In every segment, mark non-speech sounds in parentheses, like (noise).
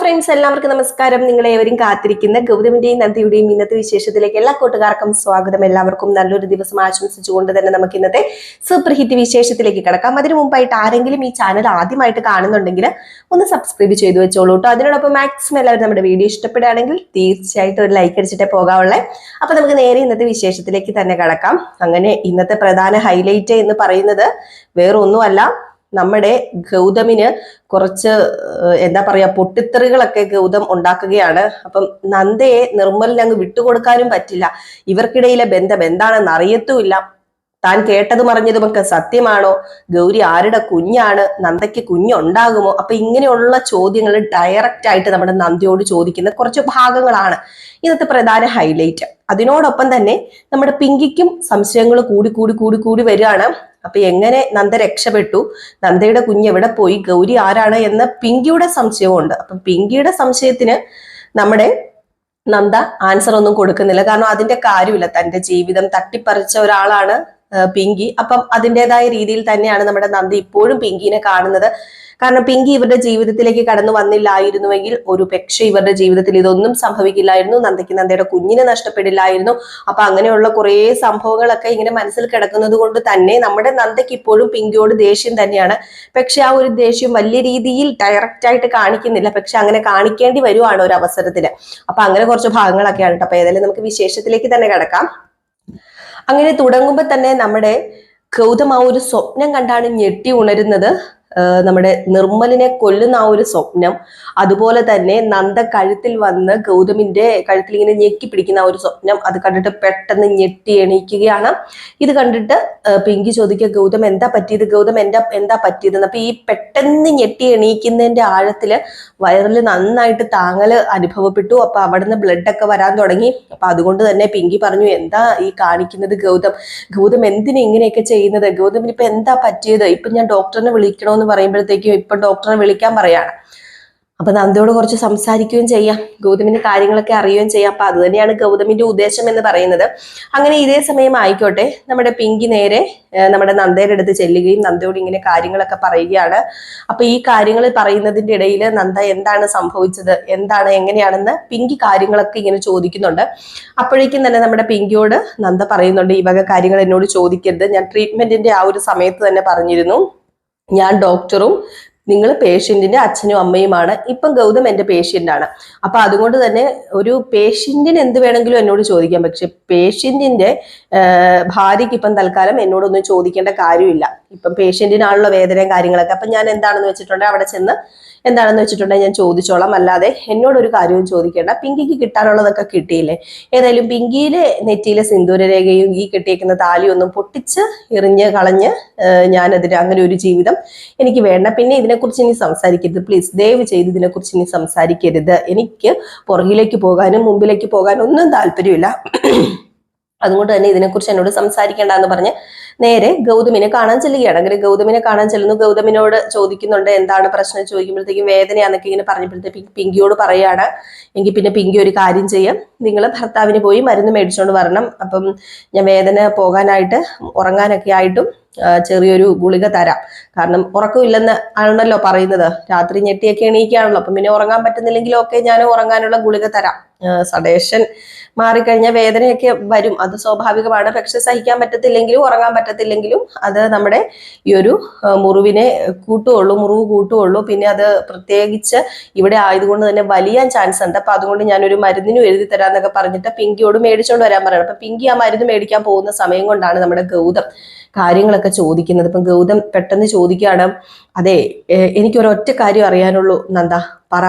Friends എല്ലാവർക്കും നമസ്കാരം. നിങ്ങളെ ഏവരും കാത്തിരിക്കുന്ന ഗൗതമിന്റെയും നന്ദിയുടെയും ഇന്നത്തെ വിശേഷത്തിലേക്ക് എല്ലാ കൂട്ടുകാർക്കും സ്വാഗതം. എല്ലാവർക്കും നല്ലൊരു ദിവസം ആശംസിച്ചുകൊണ്ട് തന്നെ നമുക്ക് ഇന്നത്തെ സൂപ്പർ ഹിറ്റ് വിശേഷത്തിലേക്ക് കിടക്കാം. അതിനു മുമ്പായിട്ട് ആരെങ്കിലും ഈ ചാനൽ ആദ്യമായിട്ട് കാണുന്നുണ്ടെങ്കിൽ ഒന്ന് സബ്സ്ക്രൈബ് ചെയ്തു വെച്ചോളൂ കേട്ടോ അതിനോടൊപ്പം മാക്സിമം എല്ലാവരും നമ്മുടെ വീഡിയോ ഇഷ്ടപ്പെടുകയാണെങ്കിൽ തീർച്ചയായിട്ടും ഒരു ലൈക്ക് അടിച്ചിട്ടേ പോകാവുള്ളേ. അപ്പൊ നമുക്ക് നേരെ ഇന്നത്തെ വിശേഷത്തിലേക്ക് തന്നെ കിടക്കാം. അങ്ങനെ ഇന്നത്തെ പ്രധാന ഹൈലൈറ്റ് എന്ന് പറയുന്നത് വേറൊന്നുമല്ല. നമ്മുടെ ഗൗതമിന് കുറച്ച് എന്താ പറയാ പൊട്ടിത്തെറികളൊക്കെ ഗൗതം ഉണ്ടാക്കുകയാണ്. അപ്പം നന്ദയെ നിർമ്മലിന് അങ്ങ് വിട്ടുകൊടുക്കാനും പറ്റില്ല. ഇവർക്കിടയിലെ ബന്ധം എന്താണെന്ന് അറിയത്തുമില്ല. താൻ കേട്ടതും അറിഞ്ഞതുമൊക്കെ സത്യമാണോ? ഗൗരി ആരുടെ കുഞ്ഞാണ്? നന്ദയ്ക്ക് കുഞ്ഞുണ്ടാകുമോ? അപ്പൊ ഇങ്ങനെയുള്ള ചോദ്യങ്ങൾ ഡയറക്റ്റ് ആയിട്ട് നമ്മുടെ നന്ദിയോട് ചോദിക്കുന്ന കുറച്ച് ഭാഗങ്ങളാണ് ഇന്നത്തെ പ്രധാന ഹൈലൈറ്റ് അതിനോടൊപ്പം തന്നെ നമ്മുടെ പിങ്കിക്കും സംശയങ്ങൾ കൂടി കൂടി കൂടി കൂടി വരികയാണ്. അപ്പൊ എങ്ങനെ നന്ദ രക്ഷപ്പെട്ടു? നന്ദയുടെ കുഞ്ഞ് എവിടെ പോയി? ഗൗരി ആരാണ് എന്ന പിങ്കിയുടെ സംശയമുണ്ട് അപ്പം പിങ്കിയുടെ സംശയത്തിന് നമ്മുടെ നന്ദ ആൻസർ ഒന്നും കൊടുക്കുന്നില്ല. കാരണം അതിന്റെ കാര്യമില്ല. തന്റെ ജീവിതം തട്ടിപ്പറിച്ച ഒരാളാണ് പിങ്കി. അപ്പം അതിന്റെതായ രീതിയിൽ തന്നെയാണ് നമ്മുടെ നന്ദി ഇപ്പോഴും പിങ്കിനെ കാണുന്നത്. കാരണം പിങ്കി ഇവരുടെ ജീവിതത്തിലേക്ക് കടന്നു വന്നില്ലായിരുന്നുവെങ്കിൽ ഒരു പക്ഷെ ഇവരുടെ ജീവിതത്തിൽ ഇതൊന്നും സംഭവിക്കില്ലായിരുന്നു. നന്ദയ്ക്ക് നന്ദയുടെ കുഞ്ഞിനെ നഷ്ടപ്പെടില്ലായിരുന്നു. അപ്പൊ അങ്ങനെയുള്ള കുറേ സംഭവങ്ങളൊക്കെ ഇങ്ങനെ മനസ്സിൽ കിടക്കുന്നത് കൊണ്ട് തന്നെ നമ്മുടെ നന്ദയ്ക്ക് ഇപ്പോഴും പിങ്കിയോട് ദേഷ്യം തന്നെയാണ്. പക്ഷെ ആ ഒരു ദേഷ്യം വലിയ രീതിയിൽ ഡയറക്റ്റ് ആയിട്ട് കാണിക്കുന്നില്ല. പക്ഷെ അങ്ങനെ കാണിക്കേണ്ടി വരുവാണ് ഒരു അവസരത്തിൽ അപ്പൊ അങ്ങനെ കുറച്ച് ഭാഗങ്ങളൊക്കെയാണ് കേട്ടോ. അപ്പൊ ഏതായാലും നമുക്ക് വിശേഷത്തിലേക്ക് തന്നെ കിടക്കാം. അങ്ങനെ തുടങ്ങുമ്പോൾ തന്നെ നമ്മുടെ ഗൗതം ആ ഒരു സ്വപ്നം കണ്ടാണ് ഞെട്ടി ഉണരുന്നത്. നമ്മുടെ നിർമ്മലിനെ കൊല്ലുന്ന ആ ഒരു സ്വപ്നം അതുപോലെ തന്നെ നന്ദ കഴുത്തിൽ വന്ന് ഗൗതമിന്റെ കഴുത്തിൽ ഇങ്ങനെ ഞെക്കി പിടിക്കുന്ന ആ ഒരു സ്വപ്നം അത് കണ്ടിട്ട് പെട്ടെന്ന് ഞെട്ടി എണീക്കുകയാണ്. ഇത് കണ്ടിട്ട് പിങ്കി ചോദിക്കുക ഗൗതം എന്താ പറ്റിയത്? ഗൗതം എന്താ എന്താ പറ്റിയത് അപ്പൊ ഈ പെട്ടെന്ന് ഞെട്ടി എണീക്കുന്നതിന്റെ ആഴത്തിൽ വയറിൽ നന്നായിട്ട് താങ്ങൽ അനുഭവപ്പെട്ടു. അപ്പൊ അവിടുന്ന് ബ്ലഡ് ഒക്കെ വരാൻ തുടങ്ങി. അപ്പൊ അതുകൊണ്ട് തന്നെ പിങ്കി പറഞ്ഞു എന്താ ഈ കാണിക്കുന്നത് ഗൗതം? ഗൗതം എന്തിനെ ഇങ്ങനെയൊക്കെ ചെയ്യുന്നത്? ഗൗതമിന് ഇപ്പൊ എന്താ പറ്റിയത്? ഇപ്പൊ ഞാൻ ഡോക്ടറിനെ പറയുമ്പോഴത്തേക്കും ഇപ്പൊ ഡോക്ടറെ വിളിക്കാൻ പറയാണ്. അപ്പൊ നന്ദയോട് കുറച്ച് സംസാരിക്കുകയും ചെയ്യാം. ഗൗതമിന്റെ കാര്യങ്ങളൊക്കെ അറിയുകയും ചെയ്യാം. അപ്പൊ അത് തന്നെയാണ് ഗൗതമിന്റെ ഉദ്ദേശം എന്ന് പറയുന്നത്. അങ്ങനെ ഇതേ സമയം ആയിക്കോട്ടെ. നമ്മുടെ പിങ്കി നേരെ നമ്മുടെ നന്ദയുടെ അടുത്ത് ചെല്ലുകയും നന്ദയോട് ഇങ്ങനെ കാര്യങ്ങളൊക്കെ പറയുകയാണ്. അപ്പൊ ഈ കാര്യങ്ങൾ പറയുന്നതിന്റെ ഇടയിൽ നന്ദ എന്താണ് സംഭവിച്ചത്? എന്താണ് എങ്ങനെയാണെന്ന് പിങ്കി കാര്യങ്ങളൊക്കെ ഇങ്ങനെ ചോദിക്കുന്നുണ്ട്. അപ്പോഴേക്കും തന്നെ നമ്മുടെ പിങ്കിയോട് നന്ദ പറയുന്നുണ്ട് ഈ വക കാര്യങ്ങൾ എന്നോട് ചോദിക്കരുത്. ഞാൻ ട്രീറ്റ്മെന്റിന്റെ ആ ഒരു സമയത്ത് തന്നെ പറഞ്ഞിരുന്നു. ഞാൻ ഡോക്ടറും നിങ്ങൾ പേഷ്യന്റിന്റെ അച്ഛനും അമ്മയുമാണ്. ഇപ്പം ഗൗതം എന്റെ പേഷ്യന്റ് ആണ്. അപ്പൊ അതുകൊണ്ട് തന്നെ ഒരു പേഷ്യന്റിന് എന്ത് വേണമെങ്കിലും എന്നോട് ചോദിക്കാം. പക്ഷെ പേഷ്യന്റിന്റെ ഭാര്യയ്ക്ക് ഇപ്പം തൽക്കാലം എന്നോടൊന്നും ചോദിക്കേണ്ട കാര്യമില്ല. ഇപ്പം പേഷ്യന്റിനാണുള്ള വേദനയും കാര്യങ്ങളൊക്കെ. അപ്പൊ ഞാൻ എന്താണെന്ന് വെച്ചിട്ടുണ്ടെങ്കിൽ അവിടെ ചെന്ന് എന്താണെന്ന് വെച്ചിട്ടുണ്ടെങ്കിൽ ഞാൻ ചോദിച്ചോളാം. അല്ലാതെ എന്നോടൊരു കാര്യവും ചോദിക്കേണ്ട. പിങ്കിക്ക് കിട്ടാനുള്ളതൊക്കെ കിട്ടിയില്ലേ? ഏതായാലും പിങ്കിയിലെ നെറ്റിയിലെ സിന്ദൂരരേഖയും ഈ കെട്ടിയേക്കുന്ന താലിയൊന്നും പൊട്ടിച്ച് എറിഞ്ഞ് കളഞ്ഞ് ഞാനതിന് അങ്ങനെ ഒരു ജീവിതം എനിക്ക് വേണ്ട. പിന്നെ ഇതിനെക്കുറിച്ച് ഇനി സംസാരിക്കരുത്. പ്ലീസ് ദയവ് ചെയ്ത് ഇതിനെക്കുറിച്ച് ഇനി സംസാരിക്കരുത്. എനിക്ക് പുറകിലേക്ക് പോകാനും മുമ്പിലേക്ക് പോകാനും ഒന്നും താല്പര്യമില്ല. അതുകൊണ്ട് തന്നെ ഇതിനെക്കുറിച്ച് എന്നോട് സംസാരിക്കേണ്ട എന്ന് പറഞ്ഞ് നേരെ ഗൗതമിനെ കാണാൻ ചെല്ലുകയാണ്. അങ്ങനെ ഗൗതമിനെ കാണാൻ ചെല്ലുന്നു. ഗൗതമിനോട് ചോദിക്കുന്നുണ്ട് എന്താണ് പ്രശ്നം? ചോദിക്കുമ്പോഴത്തേക്കും വേദനയാന്നൊക്കെ ഇങ്ങനെ പറഞ്ഞപ്പോഴത്തേക്ക് പിങ്കിയോട് പറയാണ്. എങ്കിൽ പിന്നെ പിങ്കി ഒരു കാര്യം ചെയ്യാം. നിങ്ങൾ ഭർത്താവിന് പോയി മരുന്ന് മേടിച്ചുകൊണ്ട് വരണം. അപ്പം ഞാൻ വേദന പോകാനായിട്ട് ഉറങ്ങാനൊക്കെ ആയിട്ടും ചെറിയൊരു ഗുളിക തരാം. കാരണം ഉറക്കമില്ലെന്ന് ആണല്ലോ പറയുന്നത്. രാത്രി ഞെട്ടിയൊക്കെ എണീക്കുകയാണല്ലോ അപ്പം പിന്നെ ഉറങ്ങാൻ പറ്റുന്നില്ലെങ്കിലും ഒക്കെ ഞാൻ ഉറങ്ങാനുള്ള ഗുളിക തരാം. സഡേഷൻ മാറിക്കഴിഞ്ഞാൽ വേദനയൊക്കെ വരും. അത് സ്വാഭാവികമാണ്. പക്ഷെ സഹിക്കാൻ പറ്റത്തില്ലെങ്കിലും ഉറങ്ങാൻ പറ്റത്തില്ലെങ്കിലും അത് നമ്മുടെ ഈ ഒരു മുറിവിനെ കൂട്ടുകയുള്ളൂ മുറിവ് കൂട്ടുകയുള്ളൂ പിന്നെ അത് പ്രത്യേകിച്ച് ഇവിടെ ആയതുകൊണ്ട് തന്നെ വലിയ ചാൻസ് ഉണ്ട്. അപ്പം അതുകൊണ്ട് ഞാനൊരു മരുന്നിനും എഴുതി തരാമെന്നൊക്കെ പറഞ്ഞിട്ട് പിങ്കിയോട് മേടിച്ചുകൊണ്ട് വരാൻ പറയണം. അപ്പം പിങ്കി ആ മരുന്ന് മേടിക്കാൻ പോകുന്ന സമയം കൊണ്ടാണ് നമ്മുടെ ഗൗതം കാര്യങ്ങളൊക്കെ ചോദിക്കുന്നത്. ഇപ്പം ഗൗതം പെട്ടെന്ന് ചോദിക്കുകയാണ് അതെ എനിക്ക് ഒരൊറ്റ കാര്യം അറിയാനുള്ളൂ നന്ദ പറ.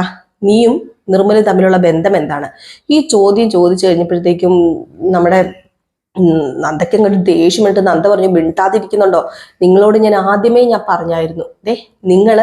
നീയും നിർമ്മലും തമ്മിലുള്ള ബന്ധം എന്താണ്? ഈ ചോദ്യം ചോദിച്ചു കഴിഞ്ഞപ്പോഴത്തേക്കും നമ്മുടെ നന്ദയ്ക്ക് അങ്ങോട്ട് ദേഷ്യമായിട്ട് നന്ദ പറഞ്ഞു മിണ്ടാതിരിക്കുന്നുണ്ടോ? നിങ്ങളോട് ഞാൻ ആദ്യമേ ഞാൻ പറഞ്ഞായിരുന്നു. ദേ നിങ്ങൾ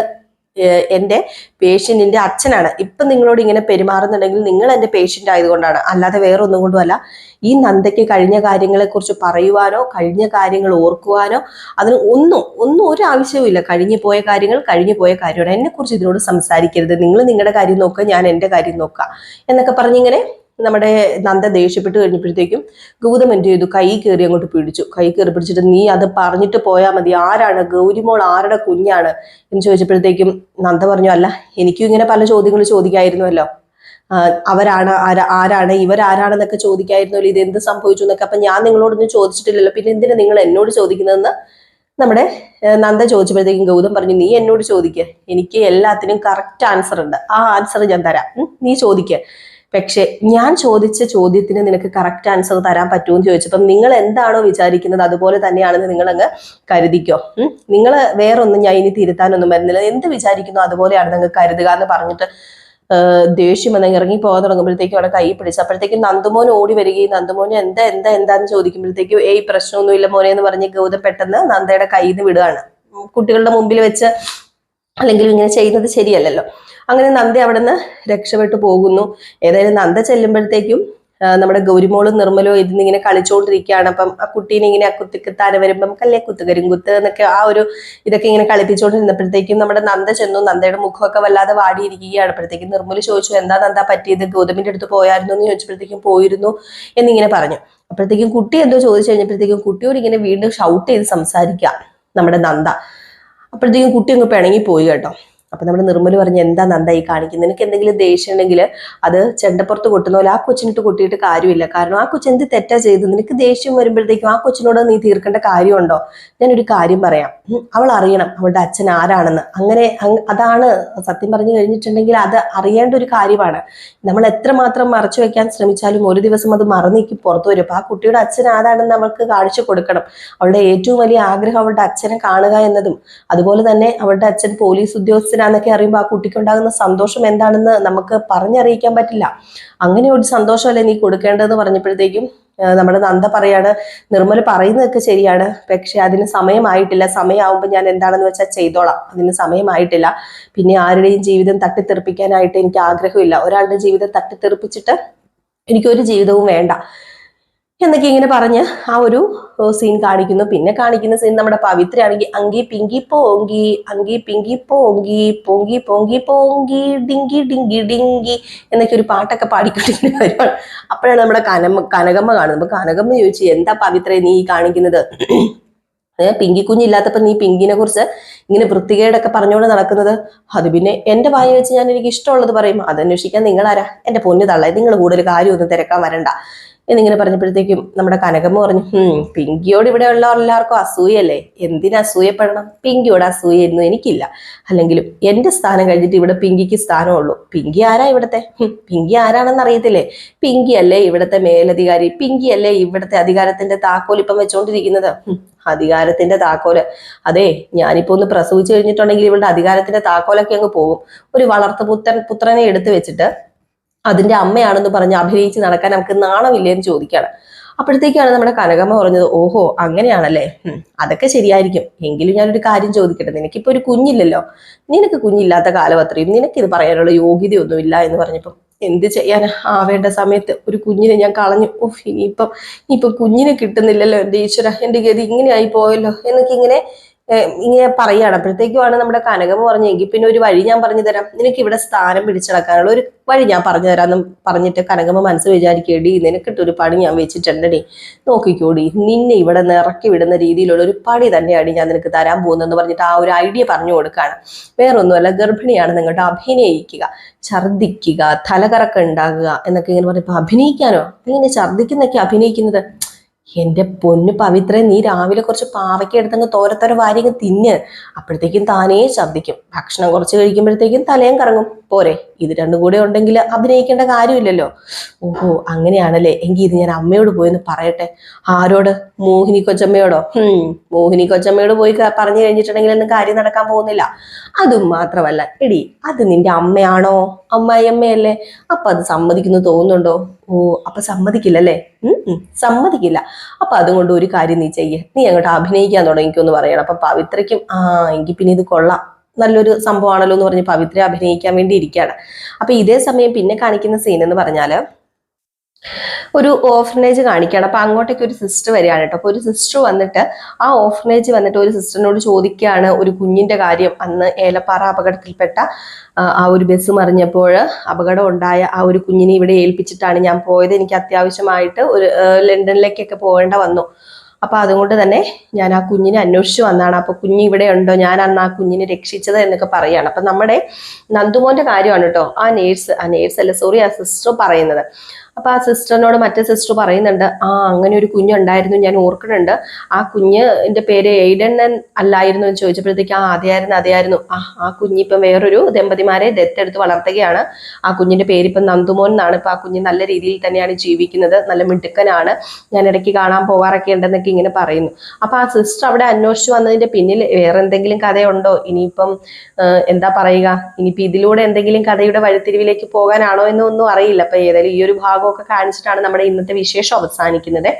എന്റെ പേഷ്യന്റിന്റെ അച്ഛനാണ്. ഇപ്പം നിങ്ങളോട് ഇങ്ങനെ പെരുമാറുന്നുണ്ടെങ്കിൽ നിങ്ങൾ എന്റെ പേഷ്യന്റ് ആയതുകൊണ്ടാണ്. അല്ലാതെ വേറെ ഒന്നും കൊണ്ടുമല്ല. ഈ നന്ദയ്ക്ക് കഴിഞ്ഞ കാര്യങ്ങളെക്കുറിച്ച് പറയുവാനോ കഴിഞ്ഞ കാര്യങ്ങൾ ഓർക്കുവാനോ അതിന് ഒന്നും ഒന്നും ഒരു ആവശ്യവുമില്ല കഴിഞ്ഞു പോയ കാര്യങ്ങൾ കഴിഞ്ഞു പോയ കാര്യമാണ്. എന്നെ കുറിച്ച് ഇതിനോട് സംസാരിക്കരുത്. നിങ്ങൾ നിങ്ങളുടെ കാര്യം നോക്കുക ഞാൻ എന്റെ കാര്യം നോക്കുക. എന്നൊക്കെ പറഞ്ഞിങ്ങനെ നമ്മുടെ നന്ദ ദേഷ്യപ്പെട്ട് കഴിഞ്ഞപ്പോഴത്തേക്കും ഗൗതം എന്ത് ചെയ്തു? കൈ കയറി അങ്ങോട്ട് പിടിച്ചു. കൈ കയറി പിടിച്ചിട്ട് നീ അത് പറഞ്ഞിട്ട് പോയാൽ മതി. ആരാണ്? ഗൗരിമോൾ ആരുടെ കുഞ്ഞാണ്? എന്ന് ചോദിച്ചപ്പോഴത്തേക്കും നന്ദ പറഞ്ഞു അല്ല എനിക്കും ഇങ്ങനെ പല ചോദ്യങ്ങൾ ചോദിക്കായിരുന്നല്ലോ. ആ, അവരാണ് ആരാ ആരാണ്? ഇവരാരാണെന്നൊക്കെ ചോദിക്കായിരുന്നല്ലോ. ഇത് എന്ത് സംഭവിച്ചു എന്നൊക്കെ. അപ്പൊ ഞാൻ നിങ്ങളോടൊന്നും ചോദിച്ചിട്ടില്ലല്ലോ. പിന്നെ എന്തിനാ നിങ്ങൾ എന്നോട് ചോദിക്കുന്നതെന്ന്? നമ്മുടെ നന്ദ ചോദിച്ചപ്പോഴത്തേക്കും ഗൗതം പറഞ്ഞു നീ എന്നോട് ചോദിക്കുക എനിക്ക് എല്ലാത്തിനും കറക്റ്റ് ആൻസർ ഉണ്ട്. ആ ആൻസർ ഞാൻ തരാം. നീ ചോദിക്കുക പക്ഷെ ഞാൻ ചോദിച്ച ചോദ്യത്തിന് നിനക്ക് കറക്റ്റ് ആൻസർ തരാൻ പറ്റുമോ എന്ന് ചോദിച്ചപ്പം നിങ്ങൾ എന്താണോ വിചാരിക്കുന്നത് അതുപോലെ തന്നെയാണെന്ന് നിങ്ങൾ അങ്ങ് കരുതിക്കോ നിങ്ങൾ വേറൊന്നും ഞാൻ ഇനി തിരുത്താനൊന്നും വരുന്നില്ല. എന്ത് വിചാരിക്കുന്നു അതുപോലെയാണ് നിങ്ങൾ കരുതുക എന്ന് പറഞ്ഞിട്ട് ദേഷ്യം വന്ന് ഇറങ്ങി പോകാൻ തുടങ്ങുമ്പോഴത്തേക്കും അവിടെ കൈ പിടിച്ചു അപ്പോഴത്തേക്കും നന്ദുമോൻ ഓടി വരികയും നന്ദുമോൻ എന്താ എന്താ എന്താന്ന് ചോദിക്കുമ്പോഴത്തേക്കും ഏയ് പ്രശ്നമൊന്നുമില്ല മോനെ എന്ന് പറഞ്ഞ് ഗൗതം പെട്ടെന്ന് നന്ദയുടെ കയ്യിൽ നിന്ന് വിടുകയാണ്. കുട്ടികളുടെ മുമ്പിൽ വെച്ച് അല്ലെങ്കിൽ ഇങ്ങനെ ചെയ്യുന്നത് ശരിയല്ലല്ലോ. അങ്ങനെ നന്ദി അവിടെ നിന്ന് രക്ഷപ്പെട്ടു പോകുന്നു. ഏതായാലും നന്ദ ചെല്ലുമ്പോഴത്തേക്കും നമ്മുടെ ഗൗരിമോളും നിർമ്മലോ ഇരുന്ന് ഇങ്ങനെ കളിച്ചോണ്ടിരിക്കുകയാണ്. അപ്പം ആ കുട്ടീനെ ഇങ്ങനെ ആ കുത്തിക്കുത്താന വരുമ്പം കല്ലേ കുത്ത് കരിങ്കുത്ത് എന്നൊക്കെ ആ ഒരു ഇതൊക്കെ ഇങ്ങനെ കളിപ്പിച്ചുകൊണ്ടിരുന്നപ്പോഴത്തേക്കും നമ്മുടെ നന്ദ ചെന്നു. നന്ദയുടെ മുഖമൊക്കെ വല്ലാതെ വാടിയിരിക്കുകയാണ്. അപ്പോഴത്തേക്കും നിർമ്മല ചോദിച്ചു എന്താ നന്ദ പറ്റിയത്? ഗൗതമിന്റെ അടുത്ത് പോയായിരുന്നു എന്ന് ചോദിച്ചപ്പോഴത്തേക്കും പോയിരുന്നു എന്നിങ്ങനെ പറഞ്ഞു. അപ്പോഴത്തേക്കും കുട്ടി എന്തോ ചോദിച്ചു കഴിഞ്ഞപ്പോഴത്തേക്കും കുട്ടിയോട് ഇങ്ങനെ വീണ്ടും ഷൗട്ട് ചെയ്ത് സംസാരിക്കാം നമ്മുടെ നന്ദ. അപ്പോഴത്തേക്കും കുട്ടി അങ്ങ് പിണങ്ങി പോയി കേട്ടോ. അപ്പൊ നമ്മുടെ നിർമ്മൽ പറഞ്ഞ് എന്താ നന്ദ ഈ കാണിക്കുന്നത് നിനക്ക് എന്തെങ്കിലും ദേഷ്യം ഉണ്ടെങ്കിൽ അത് ചെണ്ടപ്പുറത്ത് കൊട്ടുന്ന പോലെ ആ കൊച്ചിനിട്ട് കൊട്ടിയിട്ട് കാര്യമില്ല. കാരണം ആ കൊച്ചു എന്ത് തെറ്റാ ചെയ്ത് നിനക്ക് ദേഷ്യം വരുമ്പോഴത്തേക്കും ആ കൊച്ചിനോട് നീ തീർക്കേണ്ട കാര്യമുണ്ടോ? ഞാനൊരു കാര്യം പറയാം. അവൾ അറിയണം അവളുടെ അച്ഛൻ ആരാണെന്ന്. അങ്ങനെ അതാണ് സത്യം പറഞ്ഞു കഴിഞ്ഞിട്ടുണ്ടെങ്കിൽ അത് അറിയേണ്ട ഒരു കാര്യമാണ്. നമ്മൾ എത്രമാത്രം മറച്ചു വെക്കാൻ ശ്രമിച്ചാലും ഒരു ദിവസം അത് മറന്നേക്ക് പുറത്തു വരും. ആ കുട്ടിയുടെ അച്ഛൻ ആരാണെന്ന് അവൾക്ക് കാണിച്ചു കൊടുക്കണം. അവളുടെ ഏറ്റവും വലിയ ആഗ്രഹം അവളുടെ അച്ഛനെ കാണുക എന്നതും അതുപോലെ തന്നെ അവളുടെ അച്ഛൻ പോലീസ് ഉദ്യോഗസ്ഥനാന്നൊക്കെ അറിയുമ്പോൾ ആ കുട്ടിക്ക് ഉണ്ടാകുന്ന സന്തോഷം എന്താണെന്ന് നമുക്ക് പറഞ്ഞറിയിക്കാൻ പറ്റില്ല. അങ്ങനെ ഒരു സന്തോഷമല്ലേ നീ കൊടുക്കേണ്ടതെന്ന് പറഞ്ഞപ്പോഴത്തേക്കും നമ്മുടെ നന്ദ പറയാണ് നിർമ്മല പറയുന്നതൊക്കെ ശരിയാണ് പക്ഷെ അതിന് സമയമായിട്ടില്ല. സമയമാവുമ്പോൾ ഞാൻ എന്താണെന്ന് വെച്ചാൽ ചെയ്തോളാം. അതിന് സമയമായിട്ടില്ല. പിന്നെ ആരുടെയും ജീവിതം തട്ടിത്തെറിപ്പിക്കാനായിട്ട് എനിക്ക് ആഗ്രഹമില്ല. ഒരാളുടെ ജീവിതം തട്ടിത്തെറിപ്പിച്ചിട്ട് എനിക്കൊരു ജീവിതവും വേണ്ട. എന്നൊക്കെ ഇങ്ങനെ പറഞ്ഞ് ആ ഒരു സീൻ കാണിക്കുന്നു. പിന്നെ കാണിക്കുന്ന സീൻ നമ്മുടെ പവിത്രയാണെങ്കിൽ അങ്കി പിങ്കി പോങ്കി അങ്കി പിങ്കി പോങ്കി പൊങ്കി പൊങ്കി പോങ്കി ഡിങ്കി ഡിങ്കി ഡിങ്കി എന്നൊക്കെ ഒരു പാട്ടൊക്കെ പാടിക്കൊണ്ടിരിക്കുന്ന (laughs) വരുവാണ് അപ്പോഴാണ് നമ്മുടെ കനമ്മ കനകമ്മ കാണുന്നത്. അപ്പൊ കനകമ്മ ചോദിച്ചു എന്താ പവിത്ര നീ കാണിക്കുന്നത്? (clears throat) പിങ്കി കുഞ്ഞില്ലാത്തപ്പോ നീ പിങ്കിനെ കുറിച്ച് ഇങ്ങനെ വൃത്തികേടൊക്കെ പറഞ്ഞുകൊണ്ട് നടക്കുന്നത്? അത് പിന്നെ എന്റെ വായ വെച്ച് ഞാൻ എനിക്ക് ഇഷ്ടമുള്ളത് പറയും. അതന്വേഷിക്കാൻ നിങ്ങളാരാ? എന്റെ പൊന്നു തള്ളേ നിങ്ങൾ കൂടുതൽ കാര്യമൊന്നും തിരക്കാൻ വരണ്ട. എന്നിങ്ങനെ പറഞ്ഞപ്പോഴത്തേക്കും നമ്മുടെ കനകമ്മ പറഞ്ഞു ഹും പിങ്കിയോട് ഇവിടെ ഉള്ള എല്ലാവർക്കും അസൂയല്ലേ എന്തിനാ അസൂയപ്പെടണം? പിങ്കിയോട് അസൂയൊന്നും എനിക്കില്ല. അല്ലെങ്കിലും എന്റെ സ്ഥാനം കഴിഞ്ഞിട്ട് ഇവിടെ പിങ്കിക്ക് സ്ഥാനമുള്ളൂ. പിങ്കി ആരാ ഇവിടത്തെ? പിങ്കി ആരാണെന്ന് അറിയത്തില്ലേ? പിങ്കി അല്ലേ ഇവിടത്തെ മേലധികാരി? പിങ്കി അല്ലേ ഇവിടത്തെ അധികാരത്തിന്റെ താക്കോൽ ഇപ്പം വെച്ചോണ്ടിരിക്കുന്നത്? അധികാരത്തിന്റെ താക്കോൽ. അതെ ഞാനിപ്പോ ഒന്ന് പ്രസവിച്ചു കഴിഞ്ഞിട്ടുണ്ടെങ്കിൽ ഇവളുടെ അധികാരത്തിന്റെ താക്കോലൊക്കെ അങ്ങ് പോകും. ഒരു വളർത്തു പുത്രൻ പുത്രനെ എടുത്തു വെച്ചിട്ട് അതിന്റെ അമ്മയാണെന്ന് പറഞ്ഞ് അഭിനയിച്ച് നടക്കാൻ നമുക്ക് നാണമില്ലേ എന്ന് ചോദിക്കുകയാണ് അപ്പോഴത്തേക്കാണ് നമ്മുടെ കനകമ്മ പറഞ്ഞത് ഓഹോ അങ്ങനെയാണല്ലേ? അതൊക്കെ ശരിയായിരിക്കും. എങ്കിലും ഞാനൊരു കാര്യം ചോദിക്കട്ടെ നിനക്കിപ്പോൾ ഒരു കുഞ്ഞില്ലല്ലോ? നിനക്ക് കുഞ്ഞില്ലാത്ത കാലം അത്രയും. നിനക്കിത് പറയാനുള്ള യോഗ്യതയൊന്നുമില്ല എന്ന് പറഞ്ഞപ്പം എന്ത് ചെയ്യാൻ ആവേണ്ട സമയത്ത് ഒരു കുഞ്ഞിനെ ഞാൻ കളഞ്ഞു. ഓഹ് ഇനിയിപ്പം ഇനിയിപ്പം കുഞ്ഞിനെ കിട്ടുന്നില്ലല്ലോ എന്റെ ഈശ്വര. എന്റെ ഗതി ഇങ്ങനെ ആയി പോയല്ലോ. എന്നൊക്കെ ഇങ്ങനെ ഇങ്ങനെ പറയുകയാണ് അപ്പോഴത്തേക്കുമാണ് നമ്മുടെ കനകം പറഞ്ഞു എങ്കിൽ പിന്നെ ഒരു വഴി ഞാൻ പറഞ്ഞു തരാം. നിനക്ക് ഇവിടെ സ്ഥാനം പിടിച്ചടക്കാനുള്ള ഒരു വഴി ഞാൻ പറഞ്ഞു തരാമെന്ന് പറഞ്ഞിട്ട് കനകമ്മ മനസ്സ് വിചാരിക്കേടി നിനക്കിട്ടൊരു പണി ഞാൻ വെച്ചിട്ടുണ്ടടി നോക്കിക്കോടി നിന്നെ ഇവിടെ നിന്ന് ഇറക്കി വിടുന്ന രീതിയിലുള്ള ഒരു പണി തന്നെയാണ് ഞാൻ നിനക്ക് തരാൻ പോകുന്നതെന്ന് പറഞ്ഞിട്ട് ആ ഒരു ഐഡിയ പറഞ്ഞു കൊടുക്കുകയാണ്. വേറൊന്നുമല്ല ഗർഭിണിയാണ് നിങ്ങളുടെ അഭിനയിക്കുക ഛർദ്ദിക്കുക തലകറക്കം ഉണ്ടാകുക എന്നൊക്കെ ഇങ്ങനെ പറഞ്ഞപ്പോൾ അഭിനയിക്കാനോ? ഇങ്ങനെ ഛർദ്ദിക്കുന്നൊക്കെ അഭിനയിക്കുന്നത്? എന്റെ പൊന്നു പവിത്ര നീ രാവിലെ കുറച്ച് പാവയ്ക്ക് എടുത്തങ്ങ് തോരത്തോര വാരിങ്ങ് തിന്ന്. അപ്പോഴത്തേക്കും താനേ ശബ്ദിക്കും ഭക്ഷണം കുറച്ച് കഴിക്കുമ്പോഴത്തേക്കും തലയും കറങ്ങും. പോരെ ഇത് രണ്ടും കൂടെ ഉണ്ടെങ്കിൽ അഭിനയിക്കേണ്ട കാര്യമില്ലല്ലോ. ഓഹോ അങ്ങനെയാണല്ലേ. എങ്കിൽ ഇത് ഞാൻ അമ്മയോട് പോയെന്ന് പറയട്ടെ. ആരോട്? മോഹിനി കൊച്ചമ്മയോടോ? മോഹിനി കൊച്ചമ്മയോട് പോയി പറഞ്ഞു കഴിഞ്ഞിട്ടുണ്ടെങ്കിൽ ഒന്നും കാര്യം നടക്കാൻ പോകുന്നില്ല. അതും മാത്രമല്ല. എടി അത് നിന്റെ അമ്മയാണോ? അമ്മായിയമ്മയല്ലേ. അപ്പൊ അത് സമ്മതിക്കുന്നു തോന്നുന്നുണ്ടോ? ഓ അപ്പൊ സമ്മതിക്കില്ലല്ലേ? സമ്മതിക്കില്ല. അപ്പൊ അതുകൊണ്ട് ഒരു കാര്യം നീ ചെയ്യേ. നീ അങ്ങോട്ട് അഭിനയിക്കാൻ തുടങ്ങിക്കോന്ന് പറയണം. അപ്പൊ പവിത്രയ്ക്കും ആ എങ്കിൽ പിന്നെ ഇത് കൊള്ളാം. നല്ലൊരു സംഭവമാണല്ലോ എന്ന് പറഞ്ഞ് പവിത്ര അഭിനയിക്കാൻ വേണ്ടി ഇരിക്കുകയാണ് അപ്പൊ ഇതേ സമയം പിന്നെ കാണിക്കുന്ന സീൻ എന്ന് പറഞ്ഞാൽ ഒരു ഓഫർനേജ് കാണിക്കുകയാണ്. അപ്പൊ അങ്ങോട്ടേക്ക് ഒരു സിസ്റ്റർ വരികയാണ് കേട്ടോ. അപ്പൊ ഒരു സിസ്റ്റർ വന്നിട്ട് ആ ഓഫർനേജ് വന്നിട്ട് ഒരു സിസ്റ്ററിനോട് ചോദിക്കുകയാണ് ഒരു കുഞ്ഞിന്റെ കാര്യം. അന്ന് ഏലപ്പാറ അപകടത്തിൽപ്പെട്ട ആ, ഒരു ബസ് മറിഞ്ഞപ്പോൾ അപകടം ഉണ്ടായ ആ ഒരു കുഞ്ഞിനെ ഇവിടെ ഏൽപ്പിച്ചിട്ടാണ് ഞാൻ പോയത്. എനിക്ക് അത്യാവശ്യമായിട്ട് ഒരു ലണ്ടനിലേക്കൊക്കെ പോകേണ്ട വന്നു. അപ്പൊ അതുകൊണ്ട് തന്നെ ഞാൻ ആ കുഞ്ഞിനെ അന്വേഷിച്ചു വന്നാണ് അപ്പൊ കുഞ്ഞ് ഇവിടെ ഉണ്ടോ? ഞാൻ അന്ന് ആ കുഞ്ഞിനെ രക്ഷിച്ചത് എന്നൊക്കെ പറയാണ്. അപ്പൊ നമ്മുടെ നന്ദുമോന്റെ കാര്യമാണ് കേട്ടോ. ആ നേഴ്സ് ആ നേഴ്സ് അല്ല സോറി ആ സിസ്റ്റർ പറയുന്നത്. അപ്പൊ ആ സിസ്റ്ററിനോട് മറ്റേ സിസ്റ്റർ പറയുന്നുണ്ട് ആ അങ്ങനെ ഒരു കുഞ്ഞുണ്ടായിരുന്നു ഞാൻ ഓർക്കുന്നുണ്ട്. ആ കുഞ്ഞ് പേര് എയ്ഡൻ അല്ലായിരുന്നു എന്ന് ചോദിച്ചപ്പോഴത്തേക്ക് ആ അതെയായിരുന്നു അതെയായിരുന്നു. ആ ആ കുഞ്ഞിപ്പം വേറൊരു ദമ്പതിമാരെ ദത്തെടുത്ത് വളർത്തുകയാണ്. ആ കുഞ്ഞിന്റെ പേര് ഇപ്പം നന്ദുമോൻ എന്നാണ്. ഇപ്പൊ ആ കുഞ്ഞ് നല്ല രീതിയിൽ തന്നെയാണ് ജീവിക്കുന്നത് നല്ല മിടുക്കനാണ്. ഞാൻ ഇടയ്ക്ക് കാണാൻ പോവാറൊക്കെ ഉണ്ടെന്നൊക്കെ ഇങ്ങനെ പറയുന്നു. അപ്പൊ ആ സിസ്റ്റർ അവിടെ അന്വേഷിച്ചു വന്നതിന്റെ പിന്നിൽ വേറെ എന്തെങ്കിലും കഥയുണ്ടോ? ഇനിയിപ്പം എന്താ പറയുക? ഇനിയിപ്പോ ഇതിലൂടെ എന്തെങ്കിലും കഥയുടെ വഴിത്തിരിവിലേക്ക് പോകാനാണോ എന്നൊന്നും അറിയില്ല. അപ്പൊ ഏതായാലും ഈ ഒരു ഭാഗമൊക്കെ കാണിച്ചിട്ടാണ് നമ്മുടെ ഇന്നത്തെ വിശേഷം അവസാനിക്കുന്നത്.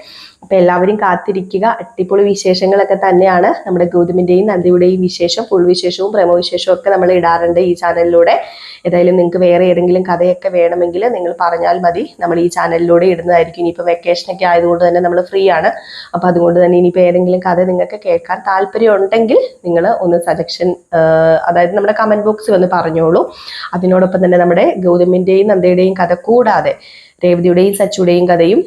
അപ്പൊ എല്ലാവരും കാത്തിരിക്കുക. അടിപൊളി വിശേഷങ്ങളൊക്കെ തന്നെയാണ് നമ്മുടെ ഗൗതമിന്റെയും നന്ദിയുടെയും വിശേഷം ഫുൾ വിശേഷവും പ്രേമവിശേഷവും ഒക്കെ നമ്മൾ ഇടാറുണ്ട് ഈ ചാനലിലൂടെ. ഏതായാലും നിങ്ങൾക്ക് വേറെ ഏതെങ്കിലും കഥയൊക്കെ വേണമെങ്കിൽ നിങ്ങൾ പറഞ്ഞാൽ മതി. നമ്മൾ ഈ ചാനലിലൂടെ ഇടുന്നതായിരിക്കും. ഇനിയിപ്പോൾ വെക്കേഷനൊക്കെ ആയതുകൊണ്ട് തന്നെ നമ്മൾ ഫ്രീ ആണ്. അപ്പോൾ അതുകൊണ്ട് തന്നെ ഇനിയിപ്പോൾ ഏതെങ്കിലും കഥ നിങ്ങൾക്ക് കേൾക്കാൻ താല്പര്യം ഉണ്ടെങ്കിൽ നിങ്ങൾ ഒന്ന് സജഷൻ അതായത് നമ്മുടെ കമന്റ് ബോക്സിൽ വന്ന് പറഞ്ഞോളൂ. അതിനോടൊപ്പം തന്നെ നമ്മുടെ ഗൗതമിന്റെയും നന്ദയുടെയും കഥ കൂടാതെ രേവതിയുടെയും സച്ചുടെയും കഥയും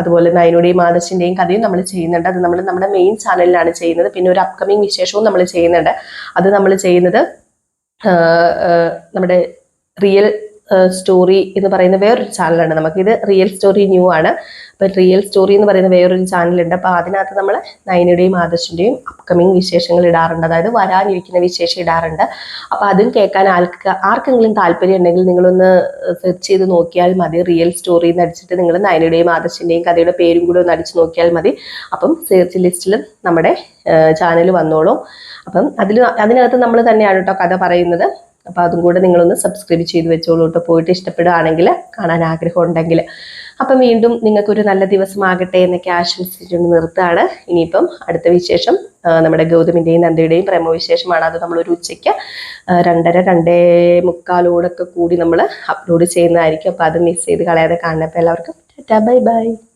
അതുപോലെ നയനുടെയും ആദർശിന്റെയും കഥയും നമ്മൾ ചെയ്യുന്നുണ്ട്. അത് നമ്മൾ നമ്മുടെ മെയിൻ ചാനലിലാണ് ചെയ്യുന്നത്. പിന്നെ ഒരു അപ്കമിങ് വിശേഷവും നമ്മൾ ചെയ്യുന്നുണ്ട്. അത് നമ്മൾ ചെയ്യുന്നത് നമ്മുടെ റിയൽ സ്റ്റോറി എന്ന് പറയുന്ന വേറൊരു ചാനലാണ് നമുക്കിത് റിയൽ സ്റ്റോറി ന്യൂ ആണ്. അപ്പൊ റിയൽ സ്റ്റോറി എന്ന് പറയുന്ന വേറൊരു ചാനലുണ്ട് അപ്പൊ അതിനകത്ത് നമ്മൾ നയനയുടെയും ആദർശിന്റെയും അപ്കമിങ് വിശേഷങ്ങൾ ഇടാറുണ്ട്. അതായത് വരാനിരിക്കുന്ന വിശേഷം ഇടാറുണ്ട്. അപ്പൊ അതും കേൾക്കാൻ ആൾക്ക് ആർക്കെങ്കിലും താല്പര്യം ഉണ്ടെങ്കിൽ നിങ്ങളൊന്ന് സെർച്ച് ചെയ്ത് നോക്കിയാൽ മതി. റിയൽ സ്റ്റോറി എന്ന് അടിച്ചിട്ട് നിങ്ങൾ നയനയുടെയും ആദർശിന്റെയും കഥയുടെ പേരും കൂടെ ഒന്ന് അടിച്ച് നോക്കിയാൽ മതി. അപ്പം സെർച്ച് ലിസ്റ്റിൽ നമ്മുടെ ചാനൽ വന്നോളും. അപ്പം അതിൽ അതിനകത്ത് നമ്മൾ തന്നെയാണ് കേട്ടോ കഥ പറയുന്നത്. അപ്പോൾ അതും കൂടെ നിങ്ങളൊന്ന് സബ്സ്ക്രൈബ് ചെയ്ത് വെച്ചോളൂ കേട്ടോ പോയിട്ട് ഇഷ്ടപ്പെടുകയാണെങ്കിൽ കാണാൻ ആഗ്രഹം ഉണ്ടെങ്കിൽ അപ്പം വീണ്ടും നിങ്ങൾക്കൊരു നല്ല ദിവസം ദിവസമാകട്ടെ എന്നൊക്കെ ആശംസിച്ചുകൊണ്ട് നിർത്തുകയാണ്. ഇനിയിപ്പം അടുത്ത വിശേഷം നമ്മുടെ ഗൗതമിന്റെയും നന്ദിയുടെയും പ്രേമവിശേഷമാണ് അത് നമ്മളൊരു ഉച്ചയ്ക്ക് രണ്ടര രണ്ടേ മുക്കാലോടൊക്കെ കൂടി നമ്മൾ അപ്ലോഡ് ചെയ്യുന്നതായിരിക്കും. അപ്പോൾ അത് മിസ് ചെയ്ത് കളയാതെ കാണണം എല്ലാവർക്കും ബൈ ബൈ.